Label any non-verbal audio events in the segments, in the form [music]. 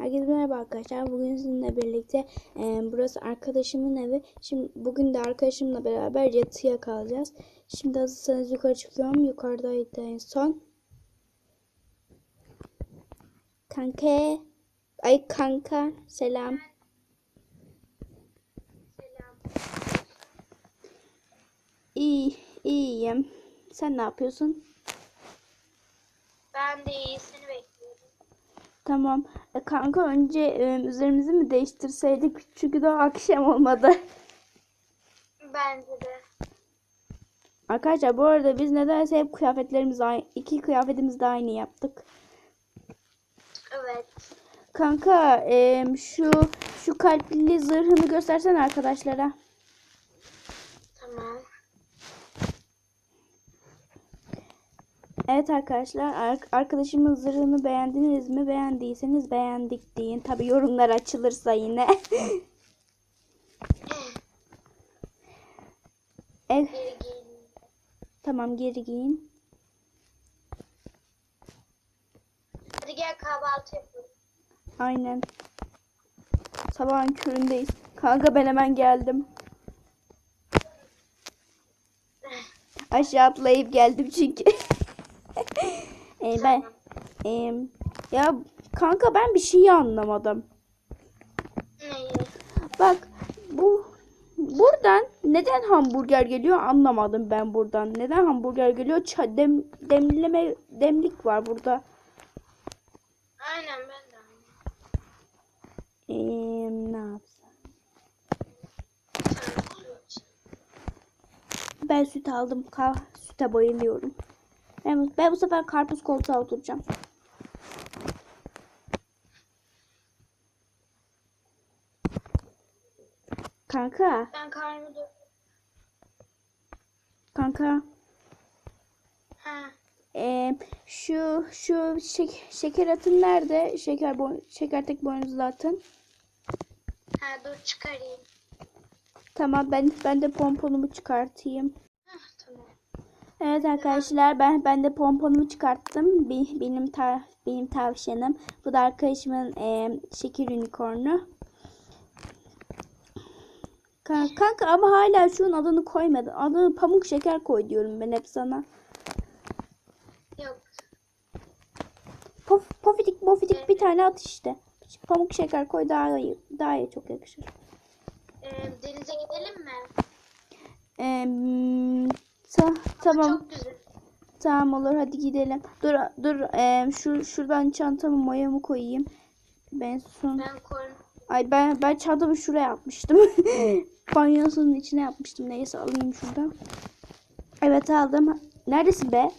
Herkese merhaba arkadaşlar. Bugün sizinle birlikte e, burası arkadaşımın evi. Şimdi bugün de arkadaşımla beraber yatıya kalacağız. Şimdi hazırsanız yukarı çıkıyorum. Yukarıdaydı en son. Kanka. Ay kanka. Selam. Selam. İyi, iyiyim. Sen ne yapıyorsun? Ben de iyisini bekliyorum. Tamam. E, kanka önce e, üzerimizi mi değiştirseydik? Çünkü daha akşam olmadı. [laughs] Bence de. Arkadaşlar bu arada biz nedense hep kıyafetlerimiz aynı, iki kıyafetimizi de aynı yaptık. Evet. Kanka em, şu şu kalpli zırhını göstersen arkadaşlara. Tamam. Evet arkadaşlar ar- arkadaşımın zırhını beğendiniz mi? Beğendiyseniz beğendik deyin. Tabi yorumlar açılırsa yine. [laughs] evet, Geri giyin. tamam geri giyin. Hadi gel kahvaltı yapalım. Aynen. Sabahın köründeyiz. Kanka ben hemen geldim. Aşağı atlayıp geldim çünkü. [laughs] e, ben e, ya kanka ben bir şeyi anlamadım. Neyi? Bak bu buradan neden hamburger geliyor anlamadım ben buradan. Neden hamburger geliyor? Ça- dem, demleme demlik var burada. Aynen ben de aynı. E, ne yapsam? Ben süt aldım. Kah süte bayılıyorum. Ben, ben bu sefer karpuz koltuğa oturacağım. Kanka, Ben karnımı doyurdum. kanka. Ha. Ee, şu şu şek- şeker atın nerede? Şeker boy şeker tek boynuzlu atın. Ha dur çıkarayım. Tamam ben ben de pomponumu çıkartayım. Evet arkadaşlar ben ben de pomponumu çıkarttım. Be- Benim ta, benim tavşanım. Bu da arkadaşımın e, şeker unicornu. Ka- Kanka ama hala şunun adını koymadın. Adını pamuk şeker koy diyorum ben hep sana. Yok. Pof, pofidik pofidik bir tane at işte. Pamuk şeker koy daha iyi, daha iyi çok yakışır. Ee, denize gidelim mi? Ee, ta- tamam. Tamam olur hadi gidelim. Dur dur eee, şu şuradan çantamı mayamı koyayım. Ben son Ben koyayım. ay ben ben çantamı şuraya yapmıştım. [laughs] Banyosunun içine yapmıştım. Neyse alayım şuradan. Evet aldım. Neredesin be?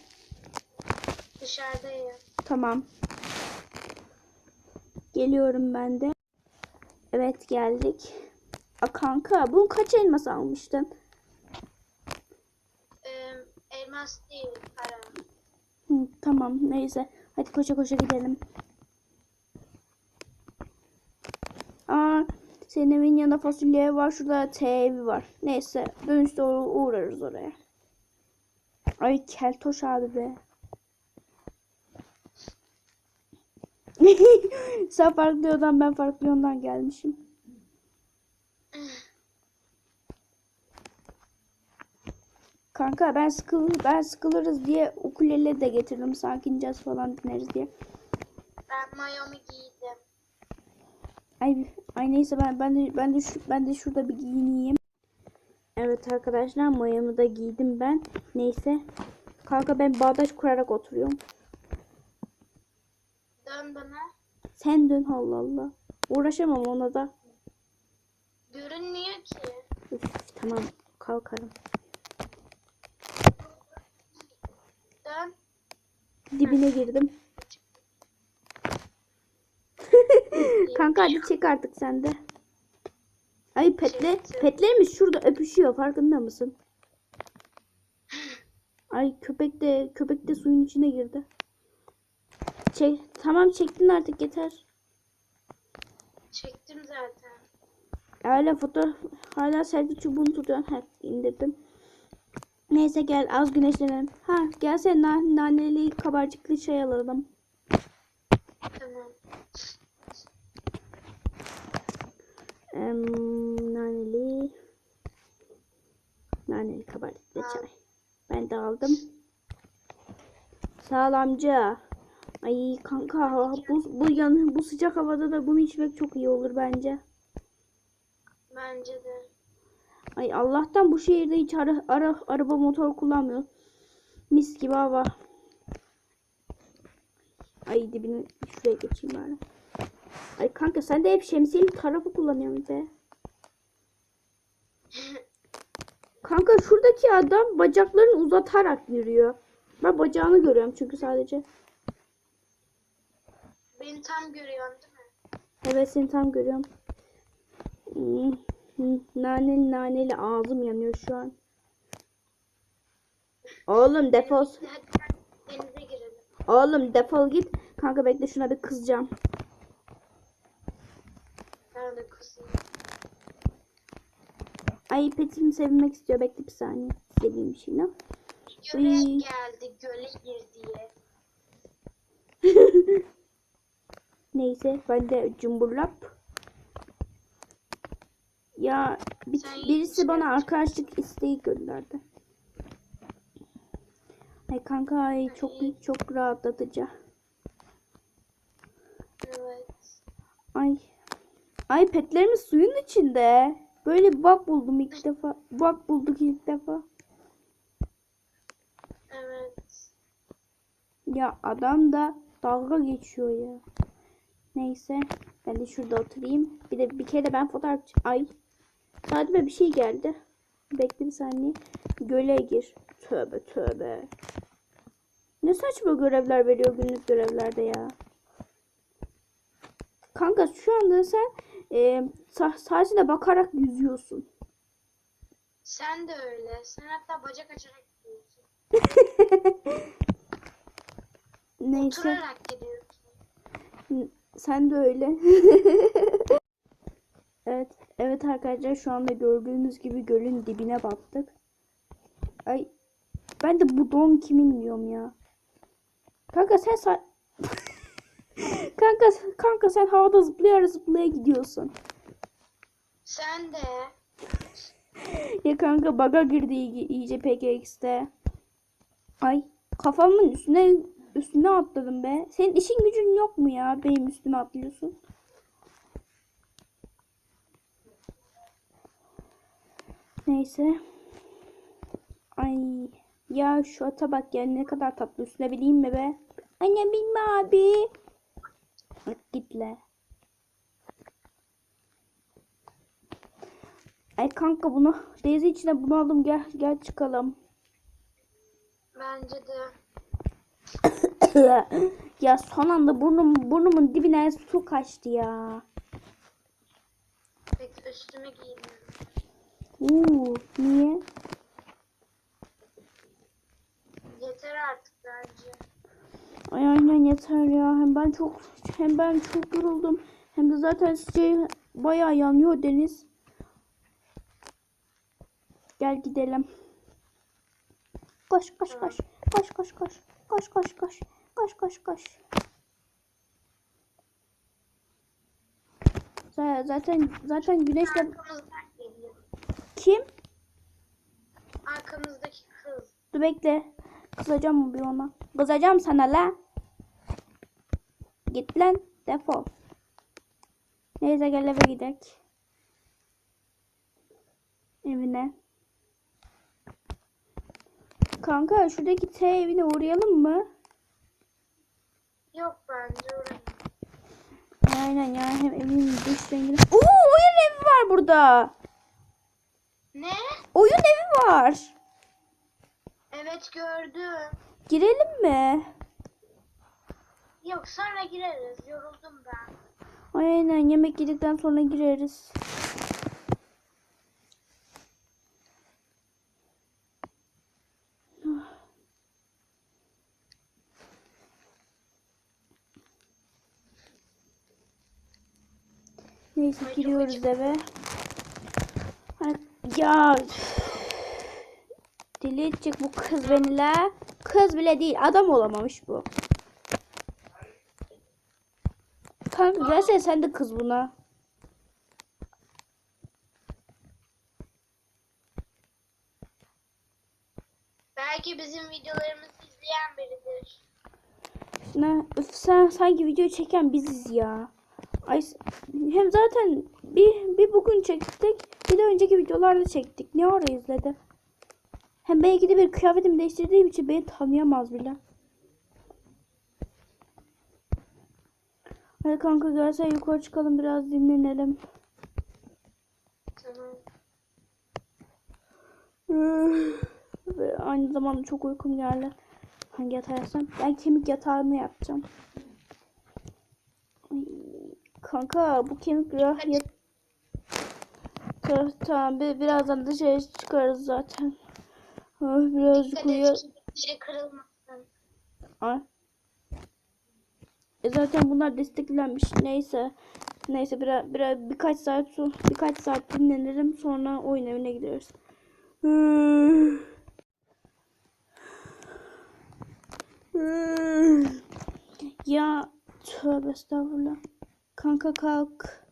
Dışarıdayım. Tamam. Geliyorum ben de. Evet geldik. A kanka bunu kaç elmas almıştın? Ee, elmas değil para. Hı, tamam neyse. Hadi koşa koşa gidelim. Aa, senin evin yanında fasulye var. Şurada T evi var. Neyse dönüşte uğra- uğrarız oraya. Ay keltoş abi be. [laughs] Sen farklı yoldan ben farklı yoldan gelmişim. Kanka ben sıkıl ben sıkılırız diye ukulele de getirdim. Sakin caz falan dinleriz diye. Ben mayomu giydim. Ay ay neyse ben ben de ben de şu, ben de şurada bir giyineyim. Evet arkadaşlar mayamı da giydim ben. Neyse. Kanka ben bağdaş kurarak oturuyorum. Dön bana. Sen dön Allah Allah. Uğraşamam ona da. Görünmüyor ki. Üf, tamam kalkarım. Dön. Dibine girdim. Kanka hadi çek artık sen de. Ay petle, petlerimiz şurada öpüşüyor farkında mısın? Ay köpek de köpek de suyun içine girdi. Çek, tamam çektin artık yeter. Çektim zaten. Hala fotoğraf hala selfie çubuğunu tutuyorsun. Ha indirdim. Neyse gel az güneşlenelim. Ha gelsene na naneli kabarcıklı çay alalım. Tamam. Em, naneli. Naneli kabartlı Al. çay. Ben de aldım. Sağ ol amca. Ay kanka bu, bu yan bu sıcak havada da bunu içmek çok iyi olur bence. Bence de. Ay Allah'tan bu şehirde hiç ara, ara, araba motor kullanmıyor. Mis gibi hava. Ay dibine şuraya geçeyim bari. Ay kanka sen de hep şemsiyeli tarafı kullanıyorsun be. Kanka şuradaki adam bacaklarını uzatarak yürüyor. Ben bacağını görüyorum çünkü sadece. Beni tam görüyorsun değil mi? Evet seni tam görüyorum. Hmm, Naneli naneli ağzım yanıyor şu an. Oğlum defol. Oğlum defol git. Kanka bekle şuna bir kızacağım. Ay petim sevinmek istiyor. Bekle bir saniye. Seveyim şimdi. Göle Uy. geldi, göle gir diye. [laughs] Neyse ben de cumburlap. Ya bir, birisi bana arkadaşlık isteği gönderdi. Ay kanka ay çok çok rahatlatıcı. Evet. Ay. Ay petlerimiz suyun içinde. Böyle bir bak buldum ilk defa. Bak bulduk ilk defa. Evet. Ya adam da dalga geçiyor ya. Neyse. Ben de şurada oturayım. Bir de bir kere ben fotoğraf... Ay. Sadime bir şey geldi. Bekle bir saniye. Göle gir. Tövbe tövbe. Ne saçma görevler veriyor günlük görevlerde ya. Kanka şu anda sen e, sa- sadece bakarak yüzüyorsun. Sen de öyle. Sen hatta bacak açarak gidiyorsun. [laughs] Neyse. Oturarak gidiyorsun. Sen de öyle. [laughs] evet, evet arkadaşlar şu anda gördüğünüz gibi gölün dibine battık. Ay ben de bu don kimin diyorum ya. Kanka sen sa- [laughs] kanka kanka sen havada zıplaya zıplaya gidiyorsun. Sen de. [laughs] Ya kanka baga girdi iyice, PKX'te. Ay kafamın üstüne üstüne atladım be. Senin işin gücün yok mu ya? Benim üstüme atlıyorsun. Neyse. Ay ya şu ata bak ya ne kadar tatlı üstüne bileyim mi be? Anne bilme abi. Bak gitle. Ay kanka bunu Daisy içine bunu aldım gel gel çıkalım. Bence de. [coughs] ya son anda burnum burnumun dibine su kaçtı ya. Peki üstüme giydim. Uuu niye? Yeter artık bence. Ay aynen yeter ya. Hem ben çok hem ben çok yoruldum. Hem de zaten şey bayağı yanıyor deniz. Gel gidelim. Koş koş koş. Koş koş koş. Koş koş koş. Koş koş koş. Zaten zaten güneşle. Kim? Arkamızdaki kız. Dur bekle. Kızacağım mı bir ona? Kızacağım sana la. Git lan. Defol. Neyse gel eve gidelim. Evine. Kanka şuradaki T evine uğrayalım mı? Yok bence orası. Aynen ya hem evin dış rengini. Oo oyun evi var burada. Ne? Oyun evi var. Evet gördüm. Girelim mi? Yok sonra gireriz. Yoruldum ben. Aynen yemek yedikten sonra gireriz. Neyse giriyoruz eve. Ya deli bu kız beni la. Kız bile değil adam olamamış bu. Kanka gelsene sen de kız buna. Belki bizim videolarımızı izleyen biridir. Ne? Sen sanki video çeken biziz ya. Ay, hem zaten bir, bir bugün çektik. Bir de önceki videolarda çektik. Ne ara izledi? Hem belki de bir kıyafetimi değiştirdiğim için beni tanıyamaz bile. Hadi kanka gelsene yukarı çıkalım biraz dinlenelim. Tamam. Ve aynı zamanda çok uykum geldi. Hangi yatağı yapsam? Ben kemik yatağını yapacağım. Ay, kanka bu kemik. Ta- Tamam bir, birazdan dışarı çıkarız zaten. Ah, birazcık uyuyor. kemikleri kırılmasın. Ay. E zaten bunlar desteklenmiş. Neyse. Neyse biraz, biraz birkaç saat birkaç saat dinlenirim sonra oyun evine gideriz. Ya tövbe estağfurullah. Kanka kalk.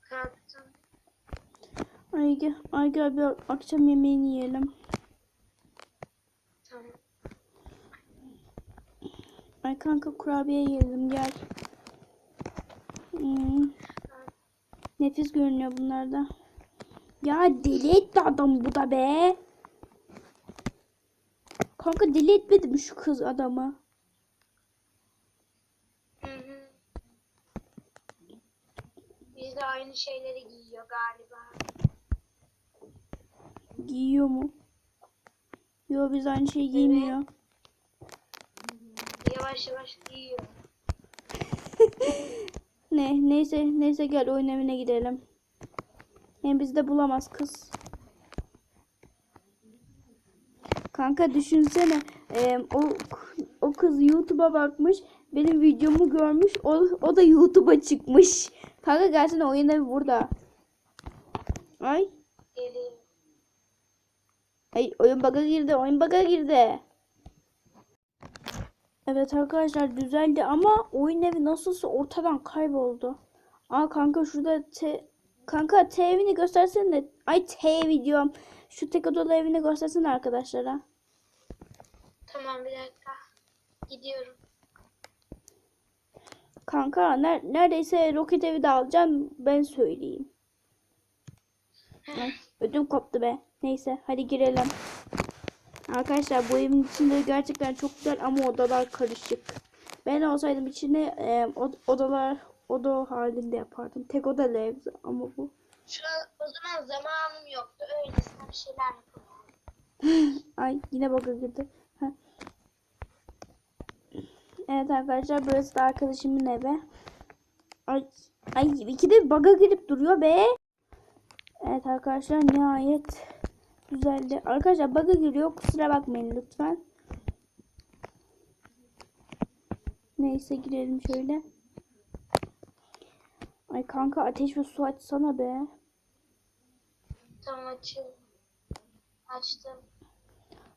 Kalktım. Ay gel, ay gel bir akşam yemeğini yiyelim. Tamam. Ay kanka kurabiye yiyelim gel. Hmm. Nefis görünüyor bunlarda. Ya deli etti adam bu da be. Kanka deli etmedi mi şu kız adamı? Hı hı. Biz de aynı şeyleri giyiyor galiba. Giyiyor mu? Yo biz aynı şeyi giymiyor. Yavaş yavaş giyiyor. [laughs] Ne neyse neyse gel oyun evine gidelim. Hem bizi de bulamaz kız. Kanka düşünsene e, o o kız YouTube'a bakmış benim videomu görmüş o, o da YouTube'a çıkmış. Kanka gelsene oyun evi burada. Ay. Ay oyun bug'a girdi oyun bug'a girdi. Evet arkadaşlar düzeldi ama oyun evi nasılsa ortadan kayboldu. Aa kanka şurada te kanka T evini göstersene. Ay T evi diyorum. Şu tek odalı evini göstersene arkadaşlara. Tamam bir dakika. Gidiyorum. Kanka ner neredeyse roket evi de alacağım ben söyleyeyim. Ödüm koptu be. Neyse hadi girelim. Arkadaşlar bu evin içinde gerçekten çok güzel ama odalar karışık. Ben olsaydım içine e, od- odalar oda halinde yapardım. Tek odalı ev ama bu. Şu an o zaman zamanım yoktu. Öylesine bir şeyler yapalım. [laughs] Ay yine bug'a girdi. Evet arkadaşlar burası da arkadaşımın evi. Ay, ay ikide bug'a girip duruyor be. Evet arkadaşlar nihayet düzeldi. Arkadaşlar bug'a giriyor kusura bakmayın lütfen. Neyse girelim şöyle. Ay kanka ateş ve su açsana be. Tamam açıyorum. Açtım.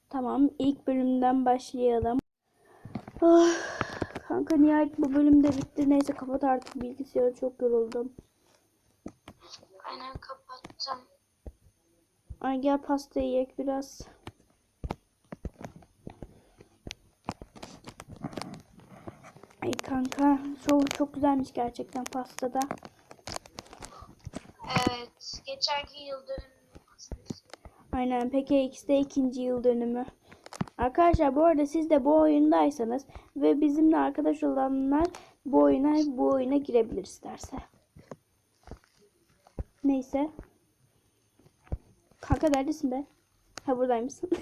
Tamam ilk bölümden başlayalım. Ah, kanka nihayet bu bölüm de bitti. Neyse kapat artık bilgisayarı çok yoruldum. Aynen kapattım. Ay gel pasta yiyek biraz. Ay kanka çok çok güzelmiş gerçekten pastada. Evet. Geçenki yıl dönümü. Aynen PKX'de ikinci yıl dönümü. Arkadaşlar bu arada siz de bu oyundaysanız ve bizimle arkadaş olanlar bu oyuna bu oyuna girebilir isterse. Neyse. Kanka neredesin be? Ha buradaymışsın. [laughs]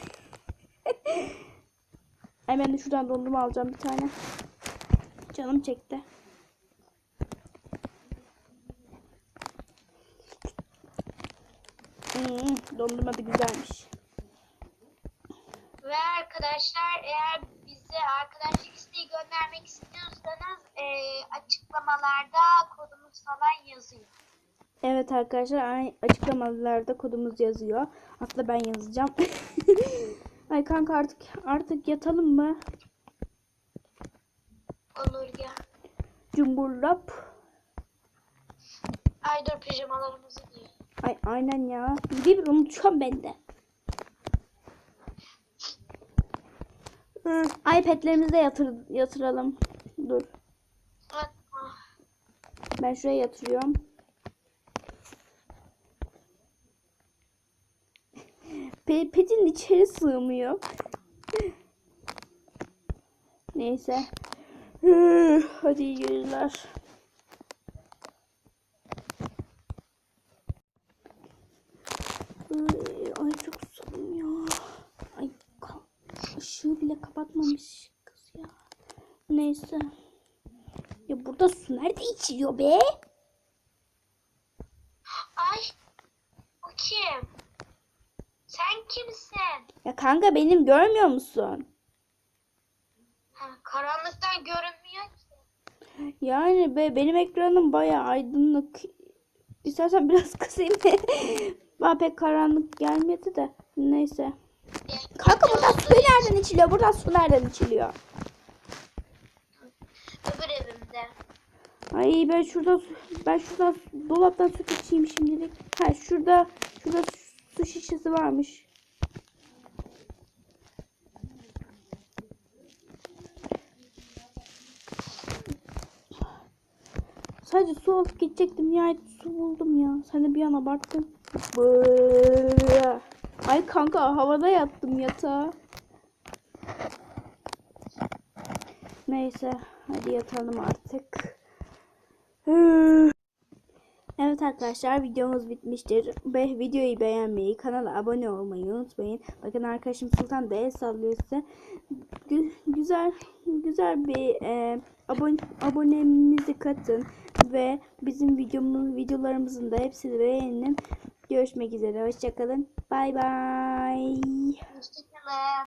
Ay ben de şuradan dondurma alacağım bir tane. Canım çekti. Hmm, dondurma da güzelmiş. Ve arkadaşlar eğer bize arkadaşlık isteği göndermek istiyorsanız eee, açıklamalarda kodumuz falan yazıyor. Evet arkadaşlar açıklamalarda kodumuz yazıyor. Hatta ben yazacağım. [laughs] Ay kanka artık artık yatalım mı? Olur ya. Cumburlap. Ay dur pijamalarımızı giy. Ay aynen ya. Bir bir unutuyorum ben de. İPad'lerimizi de yatır, yatıralım. Dur. Ben şuraya yatırıyorum. Pedin içeri sığmıyor. Neyse. Hadi iyi geceler. Ay, çok susadım ya. Ay ışığı bile kapatmamış kız ya. Neyse. Ya burada su nerede içiliyor be? Ay. O kim? Sen kimsin? Ya kanka benim görmüyor musun? Ha, karanlıktan görünmüyor ki. Yani be benim ekranım bayağı aydınlık. İstersen biraz [laughs] kısayım. Bana pek karanlık gelmedi de. Neyse. Kanka buradan su nereden içiliyor? Buradan su nereden içiliyor? Öbür evimde. Ay ben şurada ben şuradan dolaptan süt içeyim şimdilik. Ha şurada şurada su şişesi varmış. Sadece su alıp gidecektim. Nihayet su buldum ya. Sen de bir an abarttın. Ay kanka havada yattım yatağa. Neyse hadi yatalım artık. Evet arkadaşlar videomuz bitmiştir. Ve videoyu beğenmeyi, kanala abone olmayı unutmayın. Bakın arkadaşım Sultan da el sallıyor size. Gü- güzel güzel bir e, abone abonemizi katın ve bizim videomuz videolarımızın da hepsini beğenin. Görüşmek üzere. Hoşçakalın. Bay bay. Hoşçakalın.